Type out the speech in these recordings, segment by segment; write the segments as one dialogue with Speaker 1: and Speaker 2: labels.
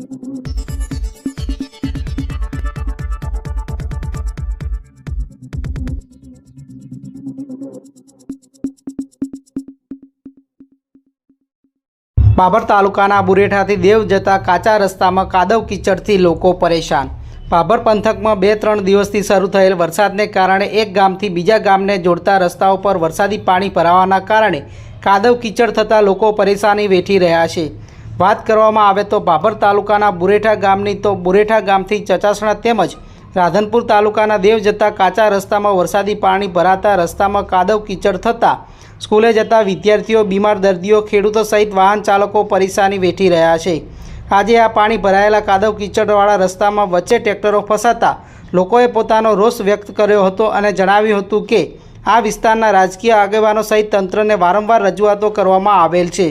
Speaker 1: બાબર તાલુકાના બુરેઠાથી દેવ જતા કાચા રસ્તામાં કાદવ કિચડથી લોકો પરેશાન. બાબર પંથકમાં બે ત્રણ દિવસથી શરૂ થયેલ વરસાદને કારણે એક ગામથી બીજા ગામને જોડતા રસ્તાઓ પર વરસાદી પાણી ભરાવાના કારણે કાદવ કીચડ થતાં લોકો પરેશાની વેઠી રહ્યા છે. વાત કરવામાં આવે તો બાબર તાલુકાના બુરેઠા ગામની તો બુરેઠા ગામથી ચચાસણા તેમજ રાધનપુર તાલુકાના દેવ જતા કાચા રસ્તામાં વરસાદી પાણી ભરાતા રસ્તામાં કાદવ કીચડ થતાં સ્કૂલે જતા વિદ્યાર્થીઓ બીમાર દર્દીઓ, ખેડૂતો સહિત વાહન ચાલકો પરેશાની વેઠી રહ્યા છે. આજે આ પાણી ભરાયેલા કાદવ કીચડવાળા રસ્તામાં વચ્ચે ટ્રેક્ટરો ફસાતા લોકોએ પોતાનો રોષ વ્યક્ત કર્યો હતો અને જણાવ્યું હતું કે આ વિસ્તારના રાજકીય આગેવાનો સહિત તંત્રને વારંવાર રજૂઆતો કરવામાં આવેલ છે.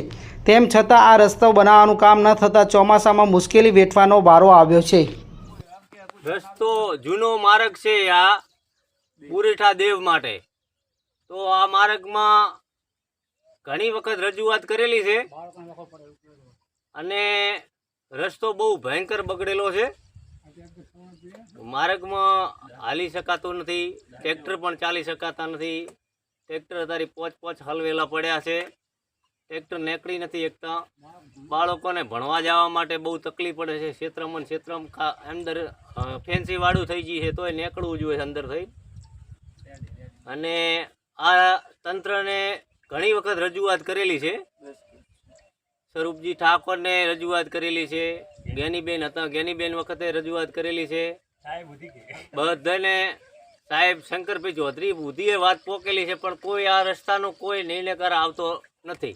Speaker 1: તેમ છતાં આ રસ્તો બનાવવાનું કામ ન થતાં ચોમાસામાં મુશ્કેલી વેઠવાનો વારો આવ્યો છે.
Speaker 2: રસ્તો જૂનો માર્ગ છે આ પુરેઠા દેવ માટે. તો આ માર્ગમાં ઘણી વખત રજૂઆત કરેલી છે. અને રસ્તો બહુ ભયંકર બગડેલો છે. માર્ગમાં હાલી શકાતું નથી, ટ્રેક્ટર પણ ચાલી શકાતા નથી. ટ્રેક્ટર તારી પોચ પોચ હલવેલા પડ્યા છે. ટ્રેક્ટર નીકળી નથી એકતા. બાળકોને ભણવા જવા માટે બહુ તકલીફ પડે છે. ક્ષેત્રમાં ક્ષેત્રમ અંદર ફેન્સીવાળું થઈ ગયું છે તોય નીકળવું જોઈએ અંદર થઈ. અને આ તંત્રને ઘણી વખત રજૂઆત કરેલી છે. સ્વરૂપજી ઠાકોરને રજૂઆત કરેલી છે. જ્ઞાનીબેન હતા. જ્ઞાનીબેન વખતે રજૂઆત કરેલી છે. બધાને સાહેબ શંકરભાઈ ચૌધરી બુદ્ધિએ વાત પોકેલી છે, પણ કોઈ આ રસ્તાનો કોઈ નિર્ણયકર આવતો નથી.